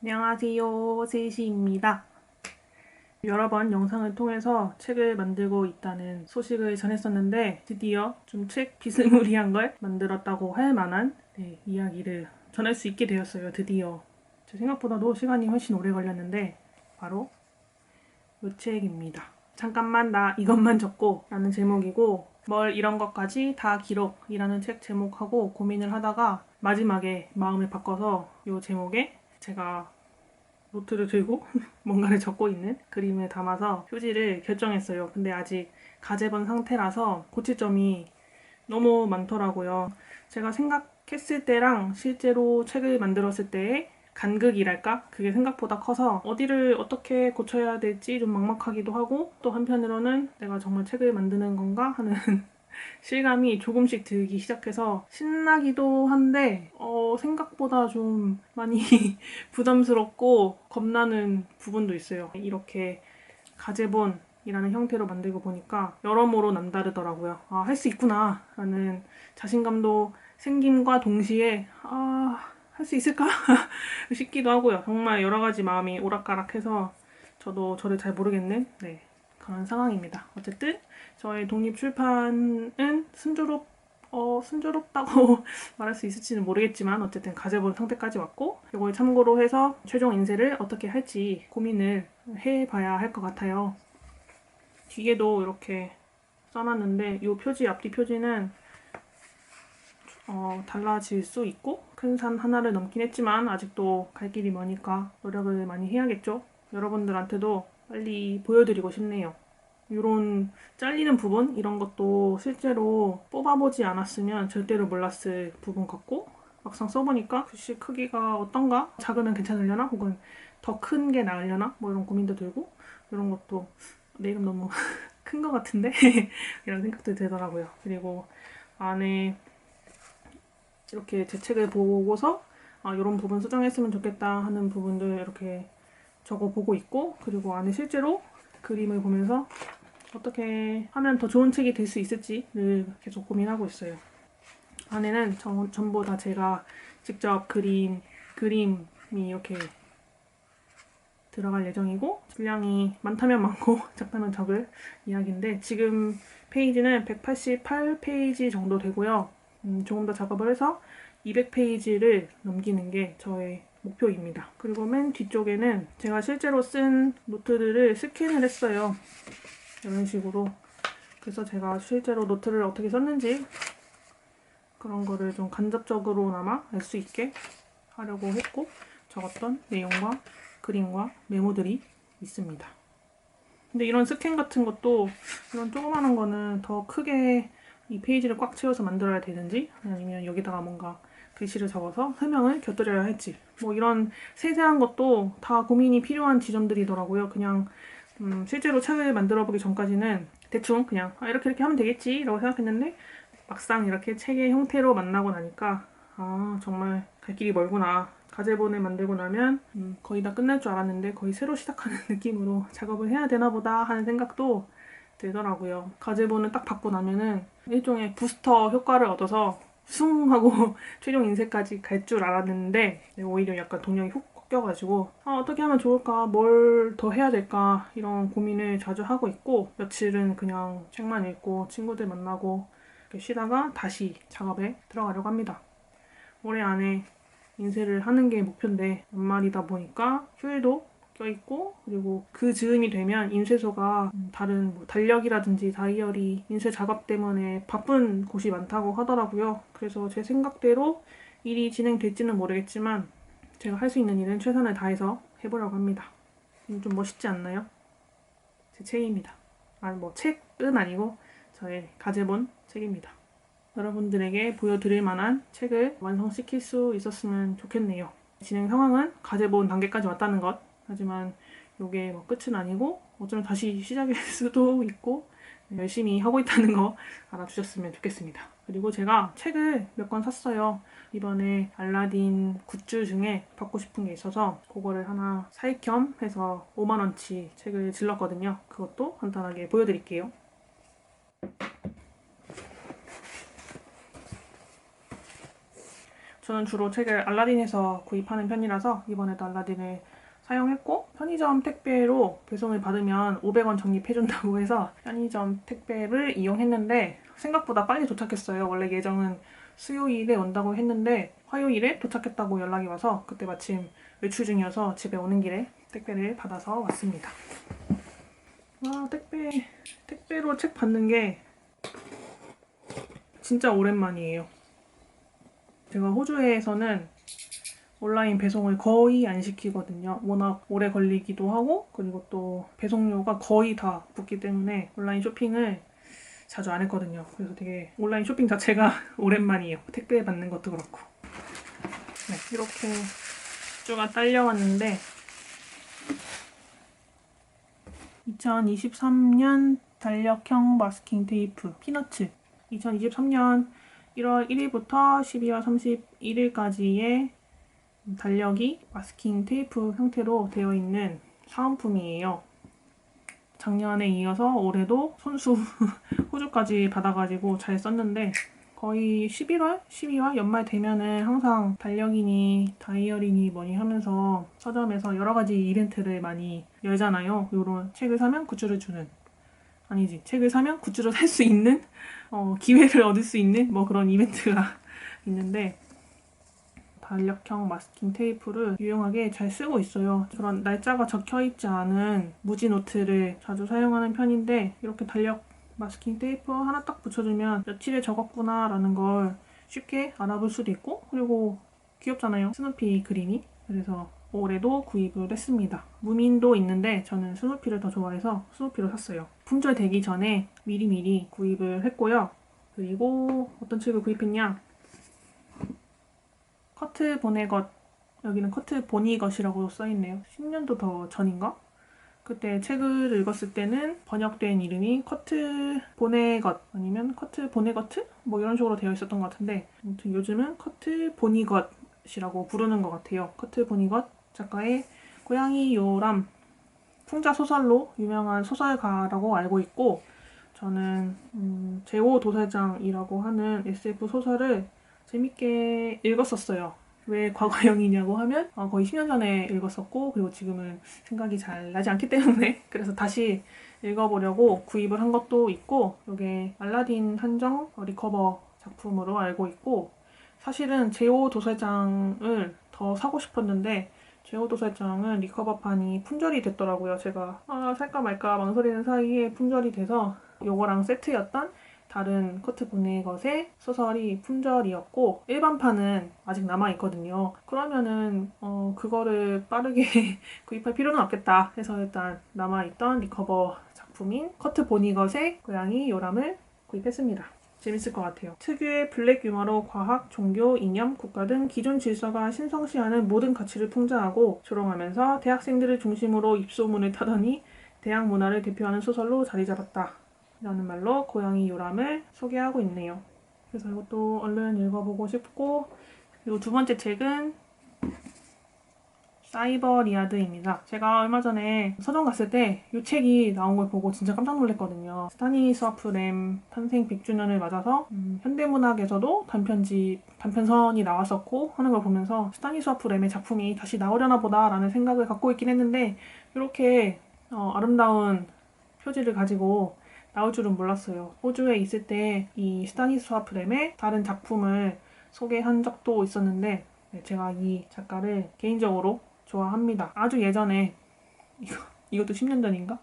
안녕하세요. 세시입니다. 여러 번 영상을 통해서 책을 만들고 있다는 소식을 전했었는데 드디어 좀 책 비스무리한 걸 만들었다고 할 만한 네, 이야기를 전할 수 있게 되었어요. 드디어. 제 생각보다도 시간이 훨씬 오래 걸렸는데 바로 이 책입니다. 잠깐만 나 이것만 적고 라는 제목이고 뭘 이런 것까지 다 기록이라는 책 제목하고 고민을 하다가 마지막에 마음을 바꿔서 이 제목에 제가 노트를 들고 뭔가를 적고 있는 그림을 담아서 표지를 결정했어요. 근데 아직 가제본 상태라서 고칠 점이 너무 많더라고요. 제가 생각했을 때랑 실제로 책을 만들었을 때의 간극이랄까? 그게 생각보다 커서 어디를 어떻게 고쳐야 될지 좀 막막하기도 하고 또 한편으로는 내가 정말 책을 만드는 건가 하는 실감이 조금씩 들기 시작해서 신나기도 한데 어, 생각보다 좀 많이 부담스럽고 겁나는 부분도 있어요. 이렇게 가제본이라는 형태로 만들고 보니까 여러모로 남다르더라고요. 아, 할 수 있구나 라는 자신감도 생김과 동시에 아, 할 수 있을까 싶기도 하고요. 정말 여러 가지 마음이 오락가락해서 저도 저를 잘 모르겠는 네, 그런 상황입니다. 어쨌든 저의 독립 출판은 순조롭 어, 순조롭다고 말할 수 있을지는 모르겠지만 어쨌든 가제본 상태까지 왔고 이걸 참고로 해서 최종 인쇄를 어떻게 할지 고민을 해봐야 할 것 같아요. 뒤에도 이렇게 써놨는데 이 표지 앞뒤 표지는 어, 달라질 수 있고 큰 산 하나를 넘긴 했지만 아직도 갈 길이 머니까 노력을 많이 해야겠죠. 여러분들한테도 빨리 보여드리고 싶네요. 이런 잘리는 부분 이런 것도 실제로 뽑아보지 않았으면 절대로 몰랐을 부분 같고 막상 써보니까 글씨 크기가 어떤가 작으면 괜찮으려나 혹은 더 큰 게 나으려나 뭐 이런 고민도 들고 이런 것도 내 이름 너무 큰 것 같은데? 이런 생각도 들더라고요. 그리고 안에 이렇게 제 책을 보고서 아, 이런 부분 수정했으면 좋겠다 하는 부분들 이렇게 적어보고 있고 그리고 안에 실제로 그림을 보면서 어떻게 하면 더 좋은 책이 될 수 있을지를 계속 고민하고 있어요. 안에는 전, 전부 다 제가 직접 그린 그림이 이렇게 들어갈 예정이고 분량이 많다면 많고 작다면 적을 이야기인데 지금 페이지는 188페이지 정도 되고요. 음, 조금 더 작업을 해서 200페이지를 넘기는 게 저의 목표입니다. 그리고 맨 뒤쪽에는 제가 실제로 쓴 노트들을 스캔을 했어요. 이런 식으로 그래서 제가 실제로 노트를 어떻게 썼는지 그런 거를 좀 간접적으로나마 알 수 있게 하려고 했고 적었던 내용과 그림과 메모들이 있습니다. 근데 이런 스캔 같은 것도 이런 조그마한 거는 더 크게 이 페이지를 꽉 채워서 만들어야 되는지 아니면 여기다가 뭔가 글씨를 적어서 설명을 곁들여야 할지 뭐 이런 세세한 것도 다 고민이 필요한 지점들이더라고요. 그냥 음, 실제로 책을 만들어 보기 전까지는 대충 그냥 아, 이렇게 이렇게 하면 되겠지? 라고 생각했는데 막상 이렇게 책의 형태로 만나고 나니까 아 정말 갈 길이 멀구나. 가제본을 만들고 나면 음, 거의 다 끝날 줄 알았는데 거의 새로 시작하는 느낌으로 작업을 해야 되나 보다 하는 생각도 들더라고요. 가제본을 딱 받고 나면은 일종의 부스터 효과를 얻어서 숭 하고 최종 인쇄까지 갈 줄 알았는데 오히려 약간 동력이 훅 꺾여가지고 아, 어떻게 하면 좋을까 뭘 더 해야 될까 이런 고민을 자주 하고 있고 며칠은 그냥 책만 읽고 친구들 만나고 쉬다가 다시 작업에 들어가려고 합니다. 올해 안에 인쇄를 하는 게 목표인데 연말이다 보니까 휴일도 껴있고 그리고 그 즈음이 되면 인쇄소가 다른 뭐 달력이라든지 다이어리 인쇄 작업 때문에 바쁜 곳이 많다고 하더라고요. 그래서 제 생각대로 일이 진행될지는 모르겠지만 제가 할 수 있는 일은 최선을 다해서 해보려고 합니다. 좀 멋있지 않나요? 제 책입니다. 아, 뭐 책은 아니고 저의 가제본 책입니다. 여러분들에게 보여드릴 만한 책을 완성시킬 수 있었으면 좋겠네요. 진행 상황은 가제본 단계까지 왔다는 것. 하지만 이게 뭐 끝은 아니고 어쩌면 다시 시작일 수도 있고 열심히 하고 있다는 거 알아주셨으면 좋겠습니다. 그리고 제가 책을 몇 권 샀어요. 이번에 알라딘 굿즈 중에 받고 싶은 게 있어서 그거를 하나 살 겸 해서 5만원치 책을 질렀거든요. 그것도 간단하게 보여드릴게요. 저는 주로 책을 알라딘에서 구입하는 편이라서 이번에도 알라딘을 사용했고 편의점 택배로 배송을 받으면 500원 적립해준다고 해서 편의점 택배를 이용했는데 생각보다 빨리 도착했어요. 원래 예정은 수요일에 온다고 했는데 화요일에 도착했다고 연락이 와서 그때 마침 외출 중이어서 집에 오는 길에 택배를 받아서 왔습니다. 와 택배 택배로 책 받는 게 진짜 오랜만이에요. 제가 호주에서는 온라인 배송을 거의 안 시키거든요. 워낙 오래 걸리기도 하고 그리고 또 배송료가 거의 다 붙기 때문에 온라인 쇼핑을 자주 안 했거든요. 그래서 되게 온라인 쇼핑 자체가 오랜만이에요. 택배 받는 것도 그렇고. 네, 이렇게 쭈가 딸려왔는데 2023년 달력형 마스킹 테이프 피너츠 2023년 1월 1일부터 12월 31일까지의 달력이 마스킹 테이프 형태로 되어 있는 사은품이에요. 작년에 이어서 올해도 손수 호주까지 받아가지고 잘 썼는데 거의 11월, 12월 연말 되면은 항상 달력이니 다이어리니 뭐니 하면서 서점에서 여러 가지 이벤트를 많이 열잖아요. 요런 책을 사면 굿즈를 주는 아니지 책을 사면 굿즈를 살 수 있는 어, 기회를 얻을 수 있는 뭐 그런 이벤트가 있는데 달력형 마스킹 테이프를 유용하게 잘 쓰고 있어요. 그런 날짜가 적혀 있지 않은 무지 노트를 자주 사용하는 편인데 이렇게 달력 마스킹 테이프 하나 딱 붙여주면 며칠에 적었구나 라는 걸 쉽게 알아볼 수도 있고 그리고 귀엽잖아요. 스누피 그림이. 그래서 올해도 구입을 했습니다. 무민도 있는데 저는 스누피를 더 좋아해서 스누피로 샀어요. 품절 되기 전에 미리미리 구입을 했고요. 그리고 어떤 책을 구입했냐? 커트 보네것 여기는 커트 보니것이라고 써있네요. 10년도 더 전인가? 그때 책을 읽었을 때는 번역된 이름이 커트 보네것 아니면 커트 보네거트? 뭐 이런 식으로 되어 있었던 것 같은데 아무튼 요즘은 커트 보니것이라고 부르는 것 같아요. 커트 보니것 작가의 고양이 요람 풍자 소설로 유명한 소설가라고 알고 있고 저는 음, 제오 도사장이라고 하는 SF 소설을 재밌게 읽었었어요. 왜 과거형이냐고 하면 어, 거의 10년 전에 읽었었고 그리고 지금은 생각이 잘 나지 않기 때문에 그래서 다시 읽어보려고 구입을 한 것도 있고 이게 알라딘 한정 리커버 작품으로 알고 있고 사실은 제오 도서장을 더 사고 싶었는데 제오 도서장은 리커버판이 품절이 됐더라고요. 제가 아, 살까 말까 망설이는 사이에 품절이 돼서 요거랑 세트였던 다른 커트 보네 것의 소설이 품절이었고 일반판은 아직 남아 있거든요. 그러면은 어, 그거를 빠르게 구입할 필요는 없겠다 해서 일단 남아 있던 리커버 작품인 커트 보니 것의 고양이 요람을 구입했습니다. 재밌을 것 같아요. 특유의 블랙 유머로 과학, 종교, 이념, 국가 등 기존 질서가 신성시하는 모든 가치를 풍자하고 조롱하면서 대학생들을 중심으로 입소문을 타더니 대학 문화를 대표하는 소설로 자리 잡았다. 라는 말로 고양이 요람을 소개하고 있네요. 그래서 이것도 얼른 읽어보고 싶고 그리고 두 번째 책은 사이버 리아드입니다. 제가 얼마 전에 서점 갔을 때 이 책이 나온 걸 보고 진짜 깜짝 놀랐거든요. 스타니스와프 램 탄생 100주년을 맞아서 음, 현대문학에서도 단편집, 단편선이 나왔었고 하는 걸 보면서 스타니스와프 램의 작품이 다시 나오려나 보다라는 생각을 갖고 있긴 했는데 이렇게 어, 아름다운 표지를 가지고 나올 줄은 몰랐어요. 호주에 있을 때 이 스타니스와프 램의 다른 작품을 소개한 적도 있었는데 네, 제가 이 작가를 개인적으로 좋아합니다. 아주 예전에 이거, 이것도 10년 전인가?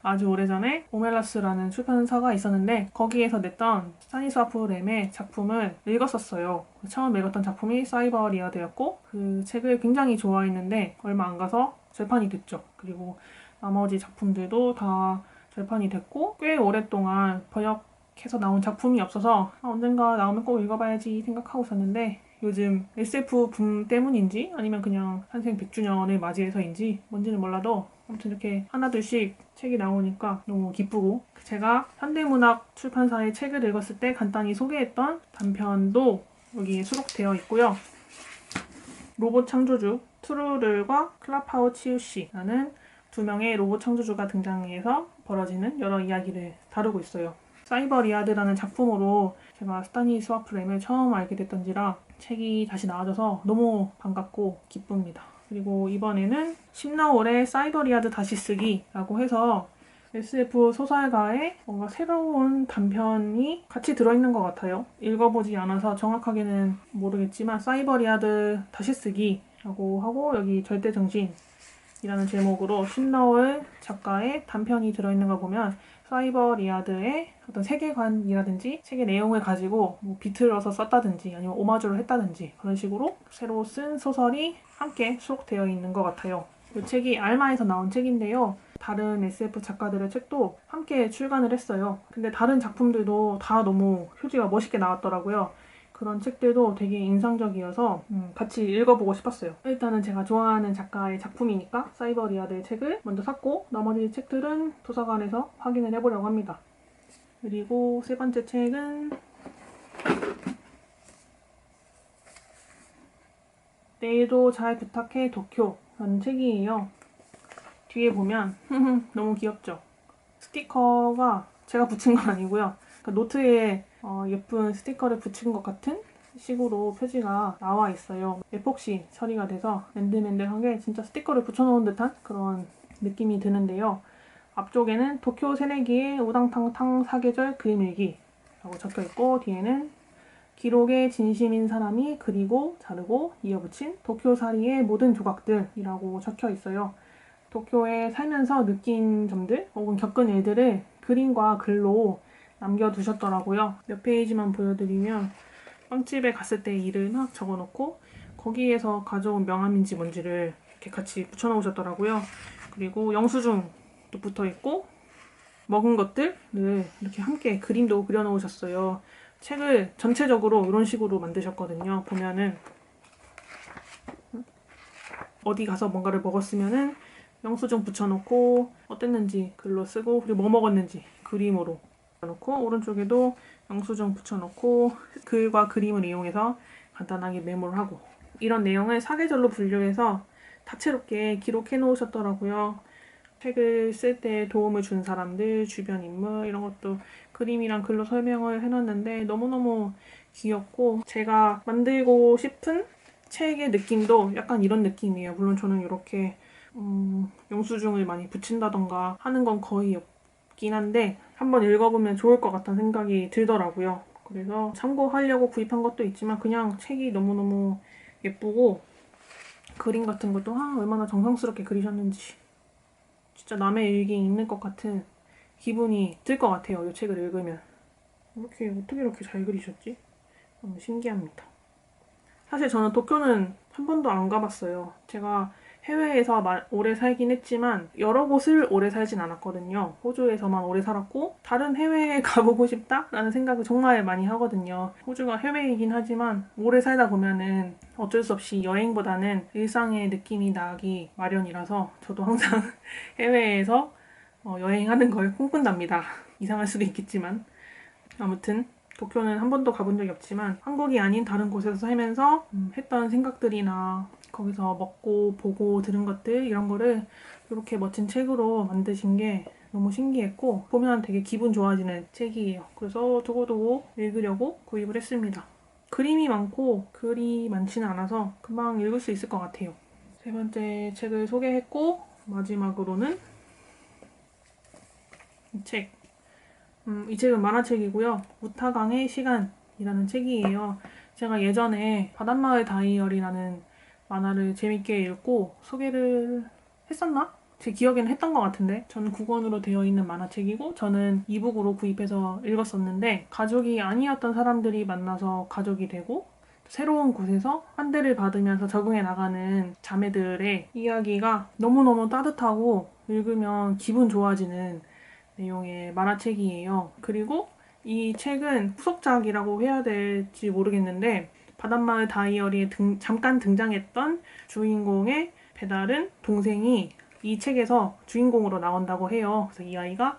아주 오래전에 오멜라스라는 출판사가 있었는데 거기에서 냈던 스타니스와프 램의 작품을 읽었었어요. 처음 읽었던 작품이 사이버 리아드였고 그 책을 굉장히 좋아했는데 얼마 안 가서 절판이 됐죠. 그리고 나머지 작품들도 다 절판이 됐고 꽤 오랫동안 번역해서 나온 작품이 없어서 아, 언젠가 나오면 꼭 읽어봐야지 생각하고 있었는데 요즘 SF 붐 때문인지 아니면 그냥 탄생 100주년을 맞이해서인지 뭔지는 몰라도 아무튼 이렇게 하나둘씩 책이 나오니까 너무 기쁘고 제가 현대문학 출판사의 책을 읽었을 때 간단히 소개했던 단편도 여기에 수록되어 있고요. 로봇 창조주 트루를과 클라파오 치우씨라는 두 명의 로봇 창조주가 등장해서 벌어지는 여러 이야기를 다루고 있어요. 사이버 리아드라는 작품으로 제가 스타니 스와프램을 처음 알게 됐던지라 책이 다시 나와줘서 너무 반갑고 기쁩니다. 그리고 이번에는 심나올의 사이버 리아드 다시 쓰기라고 해서 SF 소설가의 뭔가 새로운 단편이 같이 들어있는 것 같아요. 읽어보지 않아서 정확하게는 모르겠지만 사이버 리아드 다시 쓰기라고 하고 여기 절대 정신 이라는 제목으로 신나올 작가의 단편이 들어있는 걸 보면 사이버 리아드의 어떤 세계관이라든지 책의 내용을 가지고 뭐 비틀어서 썼다든지 아니면 오마주를 했다든지 그런 식으로 새로 쓴 소설이 함께 수록되어 있는 것 같아요. 이 책이 알마에서 나온 책인데요. 다른 SF 작가들의 책도 함께 출간을 했어요. 근데 다른 작품들도 다 너무 표지가 멋있게 나왔더라고요. 그런 책들도 되게 인상적이어서 음, 같이 읽어보고 싶었어요. 일단은 제가 좋아하는 작가의 작품이니까 사이버 리아드의 책을 먼저 샀고 나머지 책들은 도서관에서 확인을 해보려고 합니다. 그리고 세 번째 책은 내일도 잘 부탁해 도쿄라는 책이에요. 뒤에 보면 너무 귀엽죠? 스티커가 제가 붙인 건 아니고요. 그러니까 노트에 어, 예쁜 스티커를 붙인 것 같은 식으로 표지가 나와 있어요. 에폭시 처리가 돼서 맨들맨들하게 진짜 스티커를 붙여놓은 듯한 그런 느낌이 드는데요. 앞쪽에는 도쿄 새내기의 우당탕탕 사계절 그림일기라고 적혀 있고 뒤에는 기록에 진심인 사람이 그리고 자르고 이어붙인 도쿄사리의 모든 조각들이라고 적혀 있어요. 도쿄에 살면서 느낀 점들 혹은 겪은 일들을 그림과 글로 남겨두셨더라고요. 몇 페이지만 보여드리면 빵집에 갔을 때 일을 막 적어놓고 거기에서 가져온 명함인지 뭔지를 이렇게 같이 붙여놓으셨더라고요. 그리고 영수증도 붙어있고 먹은 것들을 이렇게 함께 그림도 그려놓으셨어요. 책을 전체적으로 이런 식으로 만드셨거든요. 보면은 어디 가서 뭔가를 먹었으면은 영수증 붙여놓고 어땠는지 글로 쓰고 그리고 뭐 먹었는지 그림으로 놓고 오른쪽에도 영수증 붙여놓고 글과 그림을 이용해서 간단하게 메모를 하고 이런 내용을 사계절로 분류해서 다채롭게 기록해 놓으셨더라고요. 책을 쓸 때 도움을 준 사람들, 주변 인물 이런 것도 그림이랑 글로 설명을 해놨는데 너무너무 귀엽고 제가 만들고 싶은 책의 느낌도 약간 이런 느낌이에요. 물론 저는 이렇게 음, 영수증을 많이 붙인다던가 하는 건 거의 없긴 한데 한번 읽어보면 좋을 것 같다는 생각이 들더라고요. 그래서 참고하려고 구입한 것도 있지만 그냥 책이 너무너무 예쁘고 그림 같은 것도 아, 얼마나 정성스럽게 그리셨는지 진짜 남의 일기 읽는 것 같은 기분이 들 것 같아요. 이 책을 읽으면. 이렇게 어떻게 이렇게 잘 그리셨지? 너무 신기합니다. 사실 저는 도쿄는 한 번도 안 가봤어요. 제가 해외에서 오래 살긴 했지만 여러 곳을 오래 살진 않았거든요. 호주에서만 오래 살았고 다른 해외에 가보고 싶다라는 생각을 정말 많이 하거든요. 호주가 해외이긴 하지만 오래 살다 보면은 어쩔 수 없이 여행보다는 일상의 느낌이 나기 마련이라서 저도 항상 해외에서 어, 여행하는 걸 꿈꾼답니다. 이상할 수도 있겠지만 아무튼 도쿄는 한 번도 가본 적이 없지만 한국이 아닌 다른 곳에서 살면서 음, 했던 생각들이나 거기서 먹고 보고 들은 것들 이런 거를 이렇게 멋진 책으로 만드신 게 너무 신기했고 보면 되게 기분 좋아지는 책이에요. 그래서 두고두고 읽으려고 구입을 했습니다. 그림이 많고 글이 많지는 않아서 금방 읽을 수 있을 것 같아요. 세 번째 책을 소개했고 마지막으로는 이 책. 음, 이 책은 만화책이고요. 우타강의 시간이라는 책이에요. 제가 예전에 바닷마을 다이어리라는 만화를 재밌게 읽고 소개를 했었나? 제 기억에는 했던 것 같은데 저는 국원으로 되어 있는 만화책이고 저는 이북으로 구입해서 읽었었는데 가족이 아니었던 사람들이 만나서 가족이 되고 새로운 곳에서 환대를 받으면서 적응해 나가는 자매들의 이야기가 너무너무 따뜻하고 읽으면 기분 좋아지는 내용의 만화책이에요. 그리고 이 책은 후속작이라고 해야 될지 모르겠는데 바닷마을 다이어리에 등, 잠깐 등장했던 주인공의 배달은 동생이 이 책에서 주인공으로 나온다고 해요. 그래서 이 아이가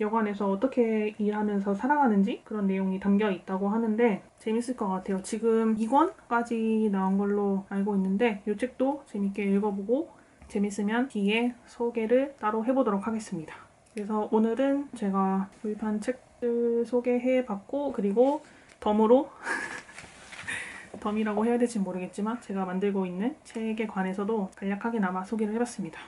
여관에서 어떻게 일하면서 살아가는지 그런 내용이 담겨 있다고 하는데 재밌을 것 같아요. 지금 2권까지 나온 걸로 알고 있는데 이 책도 재밌게 읽어보고 재밌으면 뒤에 소개를 따로 해보도록 하겠습니다. 그래서 오늘은 제가 구입한 책들 소개해봤고 그리고 덤으로 덤이라고 해야 될지 모르겠지만 제가 만들고 있는 책에 관해서도 간략하게나마 소개를 해봤습니다.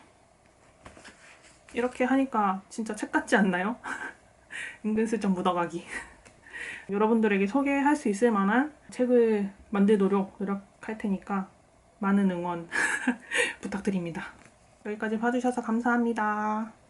이렇게 하니까 진짜 책 같지 않나요? 은근슬쩍 묻어가기. 여러분들에게 소개할 수 있을 만한 책을 만들도록 노력할 테니까 많은 응원 부탁드립니다. 여기까지 봐주셔서 감사합니다.